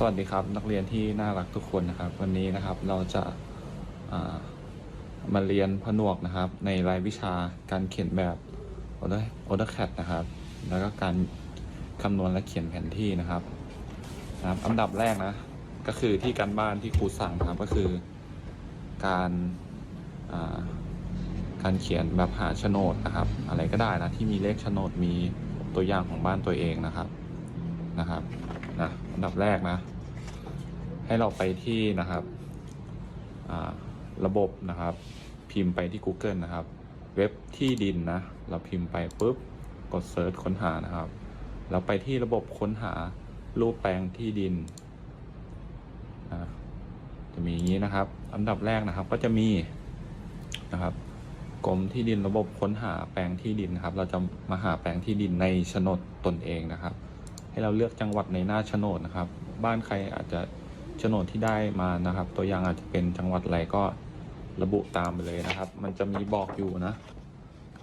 สวัสดีครับนักเรียนที่น่ารักทุกคนนะครับ วันนี้นะครับเราจะามาเรียนผนวกนะครับ ในรายวิชาการเขียนแบบ AutoCAD นะครับ แล้วก็การคำนวณและเขียนแผนที่นะครับนะครับอันดับแรกนะ ก็คือที่การบ้านที่ครูสั่งครับก็คือการาการเขียนแบบหาโฉนดนะครับ อะไรก็ได้นะที่มีเลขโฉนดมีตัวอย่างของบ้านตัวเองนะครับนะครับนะอันดับแรกนะ ให้เราไปที่นะครับระบบนะครับ พิมพ์ไปที่ Google นะครับ เว็บที่ดินนะ เราพิมพ์ไปปุ๊บกดเซิร์ชค้นหานะครับ เราไปที่ระบบค้นหารูปแปลงที่ดินนะจะมีอย่างนี้นะครับ อันดับแรกนะครับก็จะมีนะครับกรมที่ดินระบบค้นหาแปลงที่ดินนะครับ เราจะมาหาแปลงที่ดินในโฉนดตนเองนะครับ ให้เราเลือกจังหวัดในหน้าโฉนดนะครับ บ้านใครอาจจะ โฉนดที่ได้มานะครับ ตัวอย่างอาจจะเป็นจังหวัดอะไรก็ระบุตามไปเลยนะครับ มันจะมีบอกอยู่นะ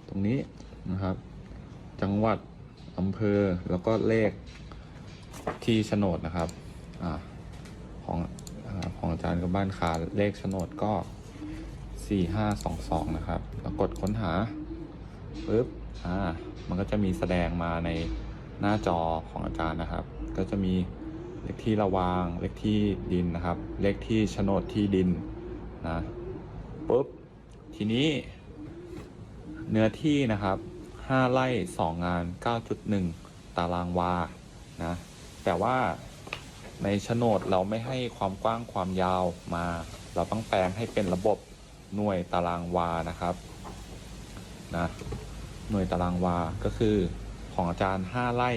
ตรงนี้นะครับ จังหวัดอำเภอแล้วก็เลขที่โฉนดนะครับอของอของอาจารย์กับบ้านขาเลขโฉนดก็สี่ห้าสองสองนะครับ แล้วกดค้นหาปึ๊บอ่ามันก็จะมีแสดงมาในหน้าจอของอาจารย์นะครับ ก็จะมี เลขที่ระวาง เลขที่ดินนะครับ เลขที่โฉนดที่ดินนะปุ๊บทีนี้เนื้อที่นะครับ5ไร่2งาน 9.1 ตารางวานะแต่ว่าในโฉนดเราไม่ให้ความกว้างความยาวมา เราต้องแปลงให้เป็นระบบหน่วยตารางวานะครับนะหน่วยตารางวาก็คือของอาจารย์ 5 ไร่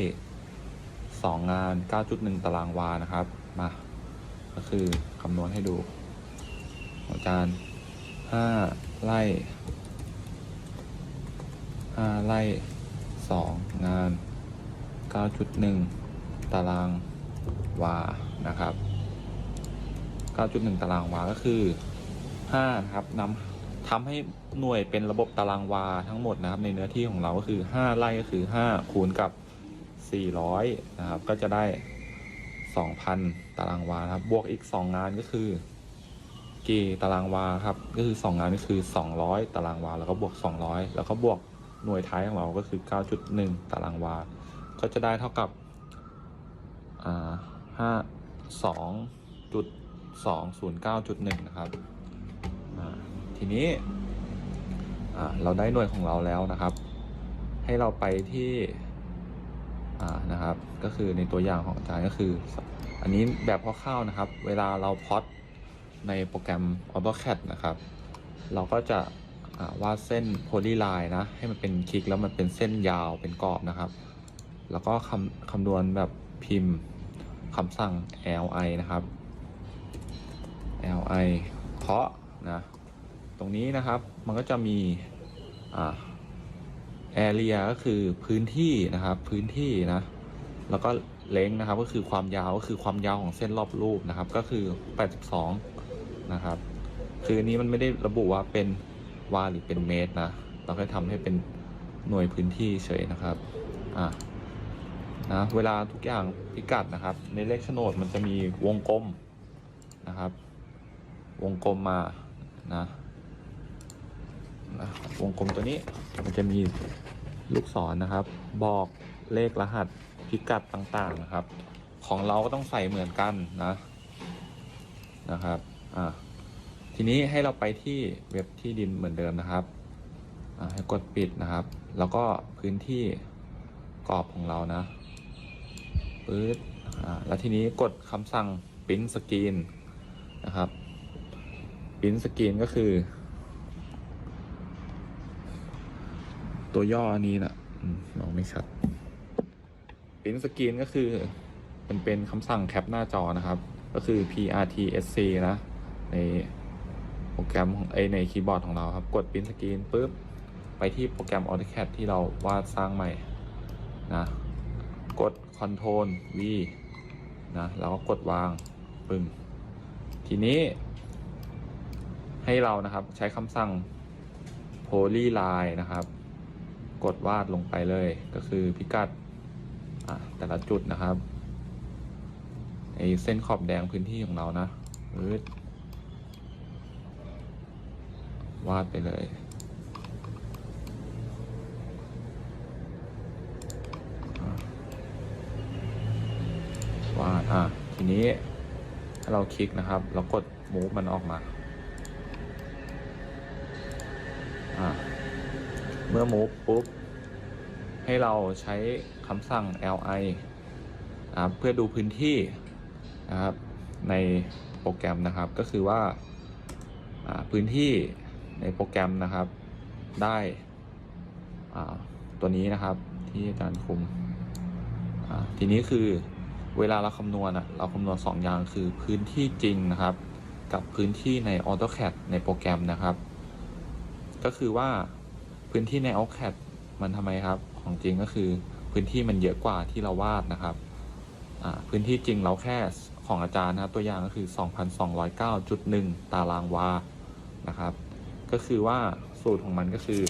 2 งาน 9.1 ตารางวานะครับ มา ก็คือคำนวณให้ดูองอาจารย์5ไร่5ไร่2 งาน 9.1 ตารางวา นะครับ 9.1 ตารางวา ก็คือ5นะครับนำทำให้หน่วยเป็นระบบตารางวาทั้งหมดนะครับ ในเนื้อที่ของเราก็คือ 5 ไร่ก็คือ 5 คูณกับ 400 นะครับ ก็จะได้ 2,000 ตารางวานะครับ บวกอีก 2 งานก็คือกี่ตารางวาครับ ก็คือ 2 งานก็คือ 200 ตารางวา แล้วก็บวก 200 แล้วก็บวกหน่วยท้ายของเราก็คือ 9.1 ตารางวา ก็จะได้เท่ากับอ่าห้าสองจุดสองศูนย์เก้าจุดหนึ่งนะครับ ทีนี้เราได้หน่วยของเราแล้วนะครับ ให้เราไปที่ อ่านะครับ ก็คือในตัวอย่างของอาจารย์ก็คือ อันนี้แบบคร่าวๆนะครับ เวลาเราพอตในโปรแกรม AutoCAD นะครับ เราก็จะวาดเส้นโพลีไลน์นะ ให้มันเป็นคลิกแล้วมันเป็นเส้นยาวเป็นกรอบนะครับ แล้วก็คำคำนวณแบบพิมพ์คำสั่ง li นะครับ li เคาะนะ ตรงนี้นะครับมันก็จะมีอ่า area ก็คือพื้นที่นะครับ พื้นที่นะ แล้วก็เลงนะครับ ก็คือความยาวก็คือความยาวของเส้นรอบรูปนะครับ ก็คือ 82 นะครับ คืออันนี้มันไม่ได้ระบุว่าเป็นวาหรือเป็นเมตรนะ เราก็ทำให้เป็นหน่วยพื้นที่เฉยนะครับ อ่านะเวลาทุกอย่างพิกัดนะครับ ในเลขโฉนดมันจะมีวงกลมนะครับ วงกลมมานะ นะวงกลมตัวนี้ มันจะมีลูกศรนะครับ บอกเลขรหัสพิกัดต่างๆนะครับ ของเราก็ต้องใส่เหมือนกันนะนะครับอ่าทีนี้ให้เราไปที่เว็บที่ดินเหมือนเดิมนะครับอ่าให้กดปิดนะครับ แล้วก็พื้นที่กรอบของเรานะปื๊ดอ่าแล้วทีนี้กดคำสั่ง print screen นะครับ print screen ก็คือ ตัวย่ออันนี้นะมองไม่ชัด print screen ก็คือมันเป็นคำสั่งแคปหน้าจอนะครับ ก็คือ prtsc นะ ในโปรแกรมของไอในคีย์บอร์ดของเราครับ กด print screen ปุ๊บ ไปที่โปรแกรม AutoCAD ที่เราวาดสร้างใหม่นะ กด Ctrl V นะ แล้วก็กดวางปึ้งทีนี้ให้เรานะครับใช้คำสั่ง Polyline นะครับ กดวาดลงไปเลยก็คือพิกัดแต่ละจุดนะครับไอเส้นขอบแดงพื้นที่ของเรานะปึ๊ดวาดไปเลย วาด อะ ทีนี้ถ้าเราคลิกนะครับเรากด move มันออกมา อะ เมื่อ move ปุ๊บ ให้เราใช้คำสั่ง li นะครับเพื่อดูพื้นที่นะครับในโปรแกรมนะครับก็คือว่าพื้นที่ในโปรแกรมนะครับได้ตัวนี้นะครับที่อาจารย์คุมทีนี้คือเวลาเราคำนวณเราคำนวณสองอย่างคือพื้นที่จริงนะครับ กับพื้นที่ใน AutoCAD ในโปรแกรมนะครับ ก็คือว่า พื้นที่ใน AutoCAD มันทำไมครับ ของจริงก็คือพื้นที่มันเยอะกว่าที่เราวาดนะครับ พื้นที่จริงเราแค่ของอาจารย์นะครับตัวอย่างก็คือ 2,209.1 ตารางวา นะครับ ก็คือว่าสูตรของมันก็คือ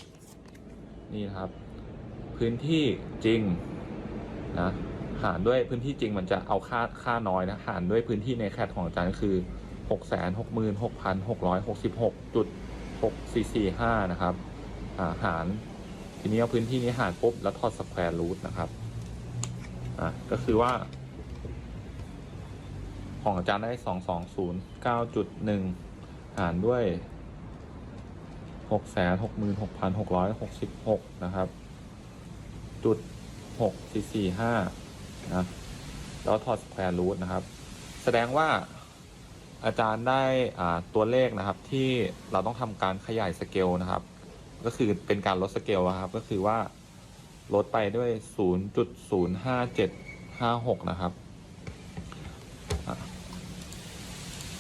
นี่นะครับ พื้นที่จริงนะหารด้วยพื้นที่จริงมันจะเอาค่าค่าน้อยนะหารด้วยพื้นที่ในแคดของอาจารย์ก็คือ 6 6 6 6 6 6 6 6 4 4 5 นะครับอ่า หาร ทีนี้เอาพื้นที่นี้หารปุ๊บแล้วทอดสแควร์รูทนะครับอะก็คือว่า ของอาจารย์ได้2209.1หนึ่งหารด้วย666,666นหกพันหกร้อยหกสิบหกนะครับ จุด6445นะแล้วถอดสแควร์รูทนะครับ แสดงว่าอาจารย์ได้ตัวเลขนะครับที่เราต้องทำการขยายสเกลนะครับ ก็คือเป็นการลดสเกลอะครับ ก็คือว่าลดไปด้วย 0.05756 นะครับ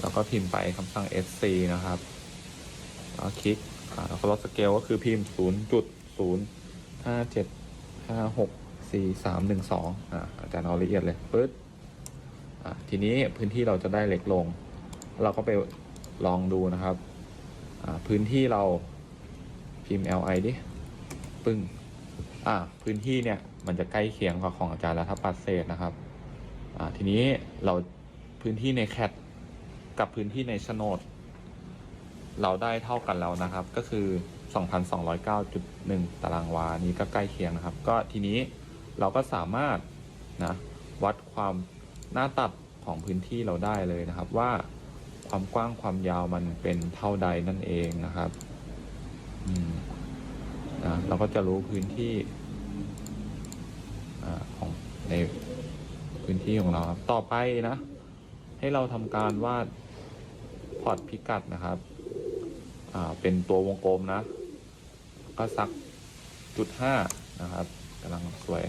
แล้วก็พิมพ์ไปคำสั่ง sc นะครับแล้วคลิกแล้วก็ลดสเกลก็คือพิมพ์ 0.057564312อ่าอาจารย์เอาละเอียดเลยปึ๊ดอะทีนี้พื้นที่เราจะได้เล็กลง เราก็ไปลองดูนะครับ อ่าพื้นที่เรา พิมพ์ li ดิ ปึ้ง อ่า พื้นที่เนี่ย มันจะใกล้เคียงกับของอาจารย์แล้วถ้าปัดเศษนะครับ อ่า ทีนี้เราพื้นที่ในแคดกับพื้นที่ในโฉนด เราได้เท่ากันแล้วนะครับ ก็คือ 2,209.1 ตารางวา นี้ก็ใกล้เคียงนะครับ ก็ทีนี้เราก็สามารถนะวัดความหน้าตัดของพื้นที่เราได้เลยนะครับว่าความกว้างความยาวมันเป็นเท่าใดนั่นเองนะครับ อืม นะเราก็จะรู้พื้นที่อของในพื้นที่ของเราครับต่อไปนะ ให้เราทำการวาดพอร์ตพิกัดนะครับเป็นตัววงกลมนะ ก็สักจุดห้านะครับกำลังสวย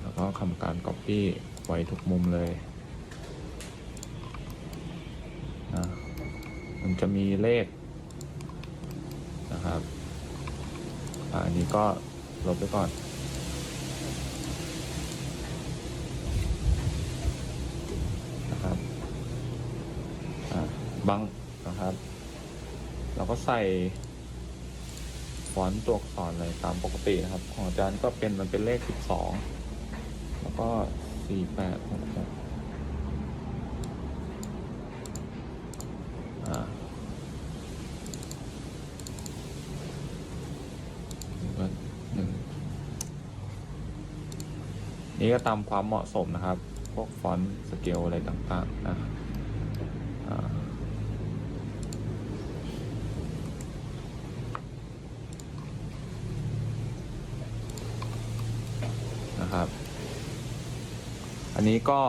แล้วก็ทำการ Copy ไว้ทุกมุมเลยนะมันจะมีเลข ครับอันนี้ก็ลบไปก่อน นะครับบังนะครับ เราก็ใส่ฟอนต์ตัวอักษรเลยตามปกตินะครับ ของอาจารย์ก็เป็นมันเป็นเลขสิบสองแล้วก็สี่48 6 นี่ก็ตามความเหมาะสมนะครับ พวกฟอนต์สเกลอะไรต่างๆนะนะครับ อันนี้ก็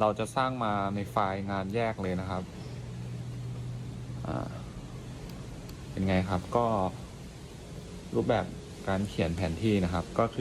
เราจะสร้างมาในไฟล์งานแยกเลยนะครับ เป็นไงครับก็รูปแบบการเขียนแผนที่นะครับ ก็คือ